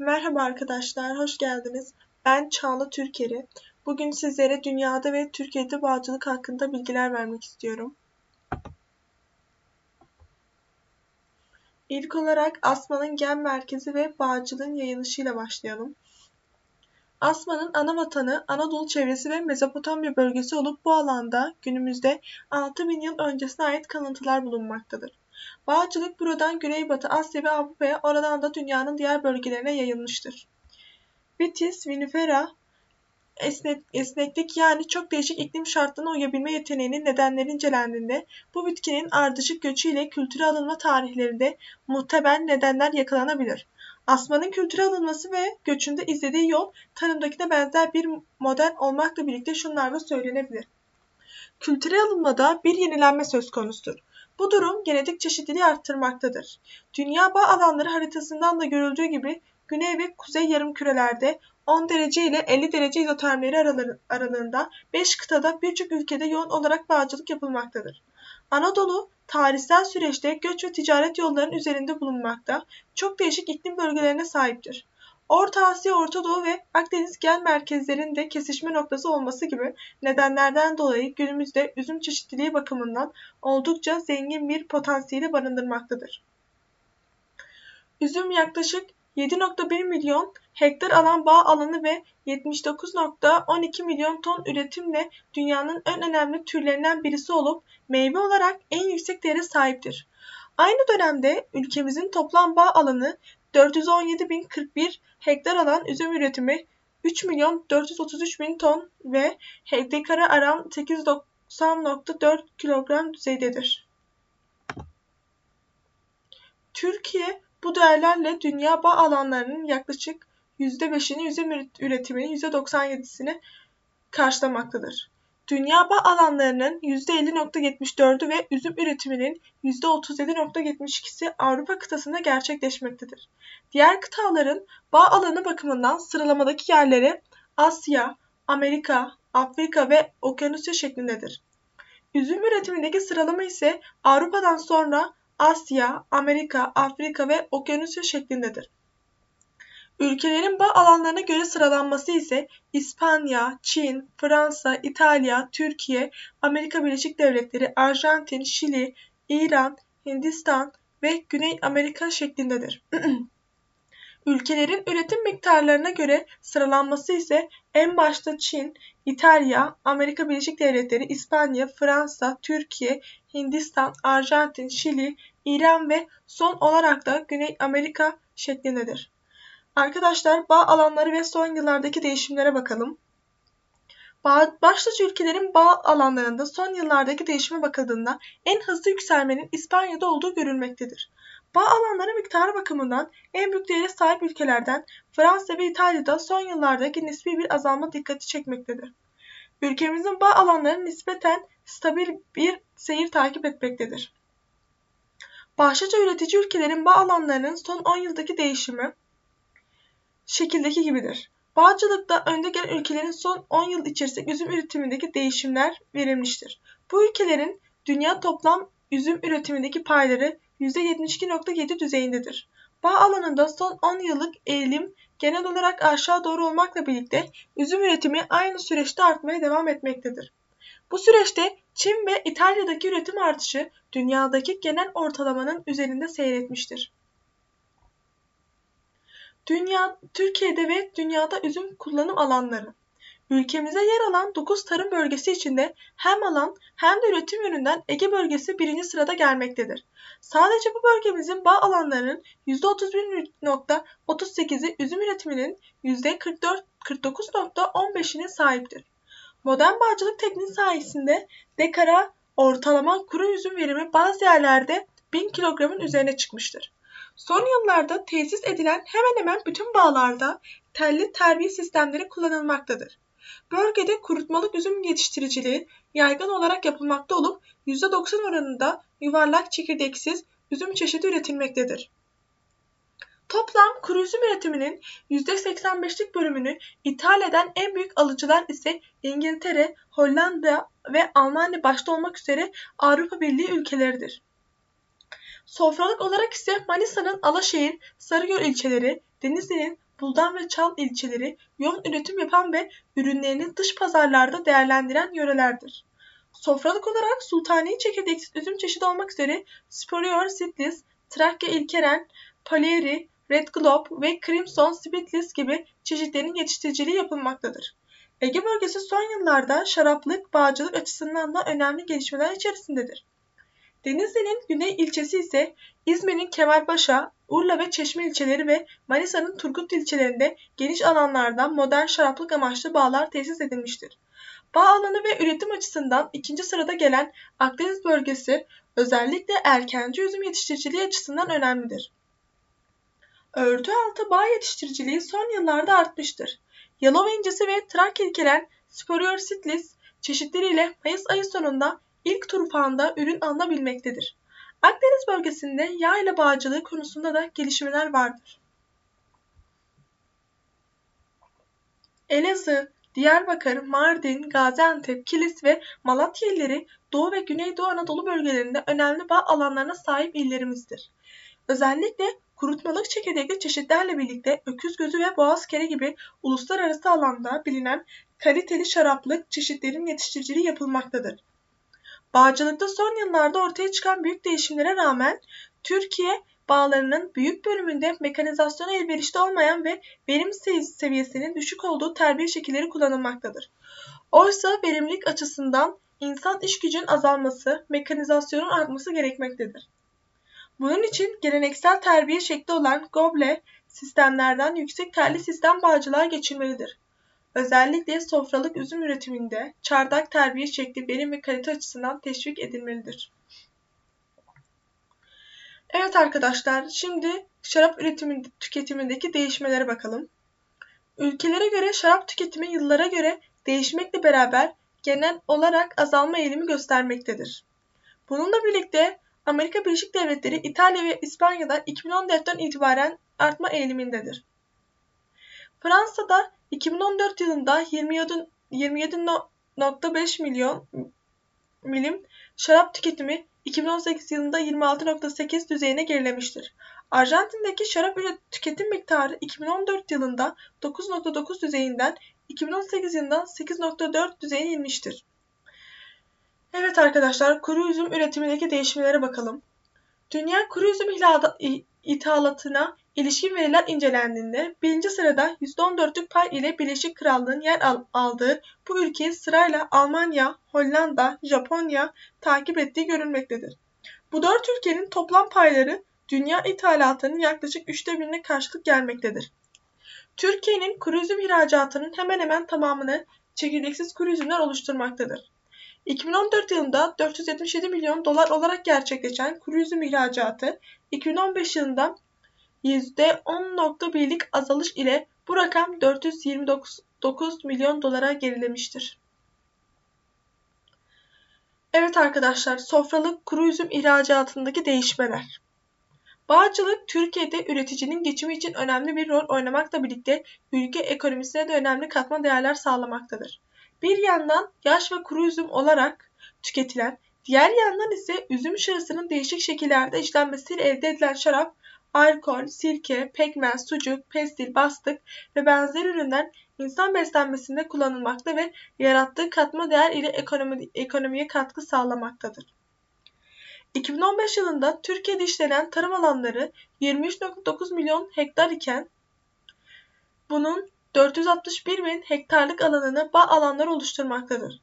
Merhaba arkadaşlar, hoş geldiniz. Ben Çağla Türkeri. Bugün sizlere dünyada ve Türkiye'de bağcılık hakkında bilgiler vermek istiyorum. İlk olarak Asma'nın gen merkezi ve bağcılığın yayılışıyla başlayalım. Asma'nın ana vatanı Anadolu çevresi ve Mezopotamya bölgesi olup bu alanda günümüzde 6000 yıl öncesine ait kalıntılar bulunmaktadır. Bağcılık buradan Güneybatı Asya ve Avrupa'ya oradan da dünyanın diğer bölgelerine yayılmıştır. Vitis vinifera esnek, esneklik yani çok değişik iklim şartlarına uyabilme yeteneğinin nedenleri incelendiğinde bu bitkinin ardışık göçü ile kültüre alınma tarihlerinde muhtemel nedenler yakalanabilir. Asmanın kültüre alınması ve göçünde izlediği yol tanımdakine benzer bir model olmakla birlikte şunlarla söylenebilir. Kültüre alınmada bir yenilenme söz konusudur. Bu durum genetik çeşitliliği arttırmaktadır. Dünya bağ alanları haritasından da görüldüğü gibi güney ve kuzey yarımkürelerde 10 derece ile 50 derece izotermleri aralığında 5 kıtada birçok ülkede yoğun olarak bağcılık yapılmaktadır. Anadolu tarihsel süreçte göç ve ticaret yollarının üzerinde bulunmakta, çok değişik iklim bölgelerine sahiptir. Orta Asya, Orta Doğu ve Akdeniz gel merkezlerinde kesişme noktası olması gibi nedenlerden dolayı günümüzde üzüm çeşitliliği bakımından oldukça zengin bir potansiyeli barındırmaktadır. Üzüm yaklaşık 7.1 milyon hektar alan bağ alanı ve 79.12 milyon ton üretimle dünyanın en önemli türlerinden birisi olup meyve olarak en yüksek değere sahiptir. Aynı dönemde ülkemizin toplam bağ alanı 417.041 hektar alan üzüm üretimi 3 milyon 433 bin ton ve dekara aran 890.4 kilogram düzeydedir. Türkiye bu değerlerle dünya bağ alanlarının yaklaşık %5'ini üzüm üretiminin %97'sini karşılamaktadır. Dünya bağ alanlarının %50.74'ü ve üzüm üretiminin %37.72'si Avrupa kıtasında gerçekleşmektedir. Diğer kıtaların bağ alanı bakımından sıralamadaki yerleri Asya, Amerika, Afrika ve Okyanusya şeklindedir. Üzüm üretimindeki sıralama ise Avrupa'dan sonra Asya, Amerika, Afrika ve Okyanusya şeklindedir. Ülkelerin bağ alanlarına göre sıralanması ise İspanya, Çin, Fransa, İtalya, Türkiye, Amerika Birleşik Devletleri, Arjantin, Şili, İran, Hindistan ve Güney Amerika şeklindedir. Ülkelerin üretim miktarlarına göre sıralanması ise en başta Çin, İtalya, Amerika Birleşik Devletleri, İspanya, Fransa, Türkiye, Hindistan, Arjantin, Şili, İran ve son olarak da Güney Amerika şeklindedir. Arkadaşlar bağ alanları ve son yıllardaki değişimlere bakalım. Başlıca ülkelerin bağ alanlarında son yıllardaki değişime bakıldığında en hızlı yükselmenin İspanya'da olduğu görülmektedir. Bağ alanları miktarı bakımından en büyük değere sahip ülkelerden Fransa ve İtalya'da son yıllardaki nispi bir azalma dikkati çekmektedir. Ülkemizin bağ alanları nispeten stabil bir seyir takip etmektedir. Başlıca üretici ülkelerin bağ alanlarının son 10 yıldaki değişimi şekildeki gibidir. Bağcılıkta önde gelen ülkelerin son 10 yıl içerisinde üzüm üretimindeki değişimler verilmiştir. Bu ülkelerin dünya toplam üzüm üretimindeki payları %72.7 düzeyindedir. Bağ alanında son 10 yıllık eğilim genel olarak aşağı doğru olmakla birlikte üzüm üretimi aynı süreçte artmaya devam etmektedir. Bu süreçte Çin ve İtalya'daki üretim artışı dünyadaki genel ortalamanın üzerinde seyretmiştir. Dünya, Türkiye'de ve dünyada üzüm kullanım alanları. Ülkemize yer alan 9 tarım bölgesi içinde hem alan hem de üretim yönünden Ege bölgesi birinci sırada gelmektedir. Sadece bu bölgemizin bağ alanlarının %31.38'i üzüm üretiminin %49.15'ine sahiptir. Modern bağcılık tekniği sayesinde dekara ortalama kuru üzüm verimi bazı yerlerde 1000 kilogramın üzerine çıkmıştır. Son yıllarda tesis edilen hemen hemen bütün bağlarda telli terbiye sistemleri kullanılmaktadır. Bölgede kurutmalık üzüm yetiştiriciliği yaygın olarak yapılmakta olup %90 oranında yuvarlak çekirdeksiz üzüm çeşidi üretilmektedir. Toplam kuru üzüm üretiminin %85'lik bölümünü ithal eden en büyük alıcılar ise İngiltere, Hollanda ve Almanya başta olmak üzere Avrupa Birliği ülkeleridir. Sofralık olarak ise Manisa'nın Alaşehir, Sarıgöl ilçeleri, Denizli'nin Buldan ve Çal ilçeleri yoğun üretim yapan ve ürünlerini dış pazarlarda değerlendiren yörelerdir. Sofralık olarak sultani çekirdeksiz üzüm çeşidi olmak üzere Superior Seedless, Trakya İlkeren, Paleri, Red Globe ve Crimson Spitless gibi çeşitlerin yetiştiriciliği yapılmaktadır. Ege bölgesi son yıllarda şaraplık, bağcılık açısından da önemli gelişmeler içerisindedir. Denizli'nin güney ilçesi ise İzmir'in Kemalpaşa, Urla ve Çeşme ilçeleri ve Manisa'nın Turgut ilçelerinde geniş alanlarda modern şaraplık amaçlı bağlar tesis edilmiştir. Bağ alanı ve üretim açısından ikinci sırada gelen Akdeniz bölgesi özellikle erkenci üzüm yetiştiriciliği açısından önemlidir. Örtü altı bağ yetiştiriciliği son yıllarda artmıştır. Yalova incisi ve Trakya ilkelen Superior Seedless çeşitleriyle Mayıs ayı sonunda ilk turfanda ürün alınabilmektedir. Akdeniz bölgesinde yağ ile bağcılığı konusunda da gelişmeler vardır. Elazığ, Diyarbakır, Mardin, Gaziantep, Kilis ve Malatya illeri Doğu ve Güneydoğu Anadolu bölgelerinde önemli bağ alanlarına sahip illerimizdir. Özellikle kurutmalık çekirdekli çeşitlerle birlikte öküz gözü ve boğaz kere gibi uluslararası alanda bilinen kaliteli şaraplık çeşitlerin yetiştiriciliği yapılmaktadır. Bağcılıkta son yıllarda ortaya çıkan büyük değişimlere rağmen Türkiye bağlarının büyük bölümünde mekanizasyona elverişli olmayan ve verim seviyesinin düşük olduğu terbiye şekilleri kullanılmaktadır. Oysa verimlilik açısından insan iş gücünün azalması, mekanizasyonun artması gerekmektedir. Bunun için geleneksel terbiye şekli olan goble sistemlerden yüksek telli sistem bağcılığa geçilmelidir. Özellikle sofralık üzüm üretiminde çardak terbiye şekli verim ve kalite açısından teşvik edilmelidir. Evet arkadaşlar, şimdi şarap üretimi tüketimindeki değişmelere bakalım. Ülkelere göre şarap tüketimi yıllara göre değişmekle beraber genel olarak azalma eğilimi göstermektedir. Bununla birlikte Amerika Birleşik Devletleri, İtalya ve İspanya'da 2014'ten itibaren artma eğilimindedir. Fransa'da 2014 yılında 27.5 milyon milim şarap tüketimi 2018 yılında 26.8 düzeyine gerilemiştir. Arjantin'deki şarap tüketim miktarı 2014 yılında 9.9 düzeyinden 2018 yılında 8.4 düzeyine inmiştir. Evet arkadaşlar kuru üzüm üretimindeki değişimlere bakalım. Dünya kuru üzüm ithalatına ilişkin veriler incelendiğinde birinci sırada %14'lük pay ile Birleşik Krallığın yer aldığı bu ülkeyi sırayla Almanya, Hollanda, Japonya takip ettiği görülmektedir. Bu dört ülkenin toplam payları dünya ithalatının yaklaşık üçte birine karşılık gelmektedir. Türkiye'nin kuru üzüm ihracatının hemen hemen tamamını çekirdeksiz kuru üzümler oluşturmaktadır. 2014 yılında 477 milyon dolar olarak gerçekleşen kuru üzüm ihracatı 2015 yılında %10.1'lik azalış ile bu rakam 429 milyon dolara gerilemiştir. Evet arkadaşlar, sofralık kuru üzüm ihracatındaki değişmeler. Bağcılık Türkiye'de üreticinin geçimi için önemli bir rol oynamakla birlikte ülke ekonomisine de önemli katma değerler sağlamaktadır. Bir yandan yaş ve kuru üzüm olarak tüketilen, diğer yandan ise üzüm şarasının değişik şekillerde işlenmesiyle elde edilen şarap, alkol, sirke, pekmez, sucuk, pestil, bastık ve benzeri ürünler insan beslenmesinde kullanılmakta ve yarattığı katma değer ile ekonomi, ekonomiye katkı sağlamaktadır. 2015 yılında Türkiye'de işlenen tarım alanları 23.9 milyon hektar iken bunun 461 bin hektarlık alanını bağ alanları oluşturmaktadır.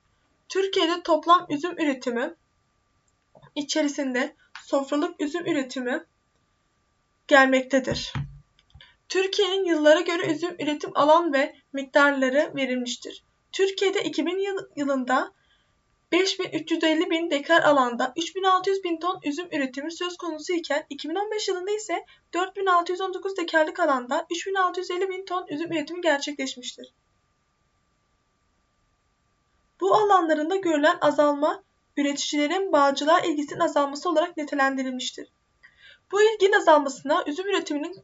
Türkiye'de toplam üzüm üretimi içerisinde sofralık üzüm üretimi gelmektedir. Türkiye'nin yıllara göre üzüm üretim alan ve miktarları verilmiştir. Türkiye'de 2000 yılında 5350 bin dekar alanda 3600 bin ton üzüm üretimi söz konusu iken 2015 yılında ise 4619 dekarlık alanda 3650 bin ton üzüm üretimi gerçekleşmiştir. Bu alanlarında görülen azalma üreticilerin bağcılığa ilgisinin azalması olarak nitelendirilmiştir. Bu ilginin azalmasına üzüm üretiminin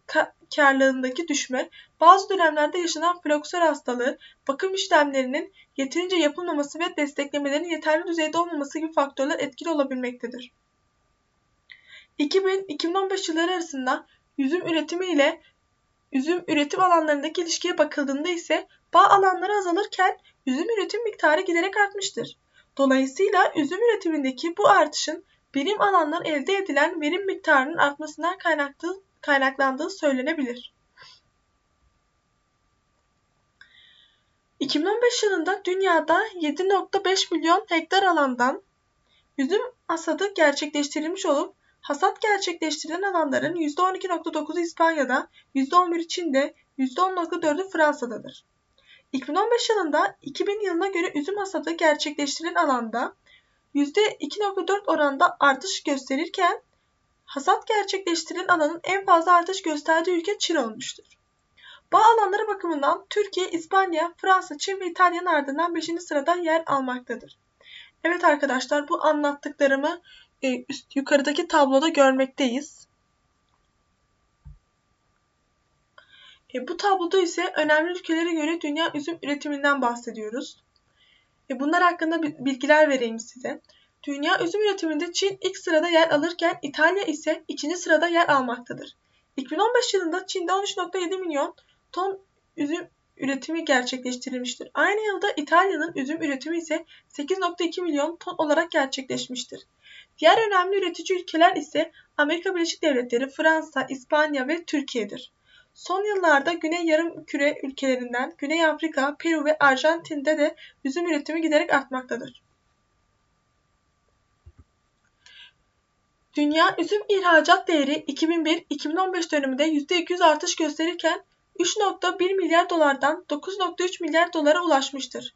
karlılığındaki düşme, bazı dönemlerde yaşanan floksör hastalığı, bakım işlemlerinin yeterince yapılmaması ve desteklemelerin yeterli düzeyde olmaması gibi faktörler etkili olabilmektedir. 2000-2015 yılları arasında üzüm üretimi ile üzüm üretim alanlarındaki ilişkiye bakıldığında ise bağ alanları azalırken üzüm üretim miktarı giderek artmıştır. Dolayısıyla üzüm üretimindeki bu artışın birim alandan elde edilen verim miktarının artmasından kaynaklandığı söylenebilir. 2015 yılında dünyada 7.5 milyon hektar alandan üzüm hasadı gerçekleştirilmiş olup hasat gerçekleştirilen alanların %12.9'u İspanya'da, %11'i Çin'de, %10.4'ü Fransa'dadır. 2015 yılında 2000 yılına göre üzüm hasadı gerçekleştirilen alanda %2.4 oranda artış gösterirken hasat gerçekleştirilen alanın en fazla artış gösterdiği ülke Çin olmuştur. Bağ alanları bakımından Türkiye, İspanya, Fransa, Çin ve İtalya'nın ardından 5. sırada yer almaktadır. Evet arkadaşlar bu anlattıklarımı e, üst, yukarıdaki tabloda görmekteyiz. E, bu tabloda ise önemli ülkelere göre dünya üzüm üretiminden bahsediyoruz. E, bunlar hakkında bilgiler vereyim size. Dünya üzüm üretiminde Çin ilk sırada yer alırken İtalya ise ikinci sırada yer almaktadır. 2015 yılında Çin'de 13.7 milyon ton üzüm üretimi gerçekleştirilmiştir. Aynı yılda İtalya'nın üzüm üretimi ise 8.2 milyon ton olarak gerçekleşmiştir. Diğer önemli üretici ülkeler ise Amerika Birleşik Devletleri, Fransa, İspanya ve Türkiye'dir. Son yıllarda Güney Yarımküre ülkelerinden Güney Afrika, Peru ve Arjantin'de de üzüm üretimi giderek artmaktadır. Dünya üzüm ihracat değeri 2001-2015 döneminde %200 artış gösterirken 3.1 milyar dolardan 9.3 milyar dolara ulaşmıştır.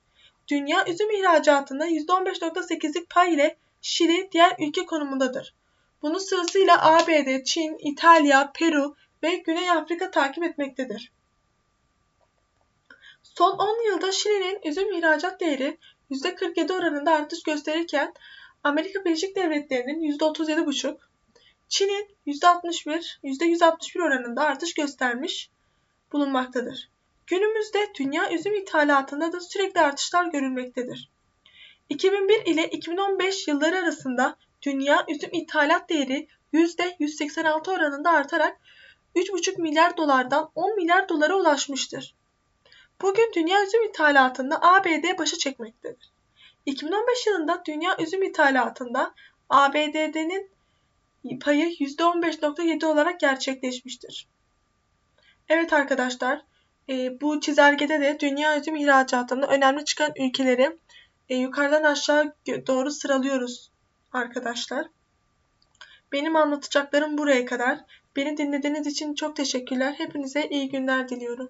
Dünya üzüm ihracatında %15.8'lik pay ile Şili diğer ülke konumundadır. Bunu sırasıyla ABD, Çin, İtalya, Peru ve Güney Afrika takip etmektedir. Son 10 yılda Şili'nin üzüm ihracat değeri %47 oranında artış gösterirken Amerika Birleşik Devletleri'nin %37,5, Çin'in %61, %161 oranında artış göstermiş bulunmaktadır. Günümüzde dünya üzüm ithalatında da sürekli artışlar görülmektedir. 2001 ile 2015 yılları arasında dünya üzüm ithalat değeri %186 oranında artarak 3,5 milyar dolardan 10 milyar dolara ulaşmıştır. Bugün dünya üzüm ithalatında ABD başa çekmektedir. 2015 yılında dünya üzüm ithalatında ABD'nin payı %15.7 olarak gerçekleşmiştir. Evet arkadaşlar, e, bu çizelgede de dünya üzüm ihracatında önemli çıkan ülkeleri e, yukarıdan aşağı doğru sıralıyoruz arkadaşlar. Benim anlatacaklarım buraya kadar. Beni dinlediğiniz için çok teşekkürler. Hepinize iyi günler diliyorum.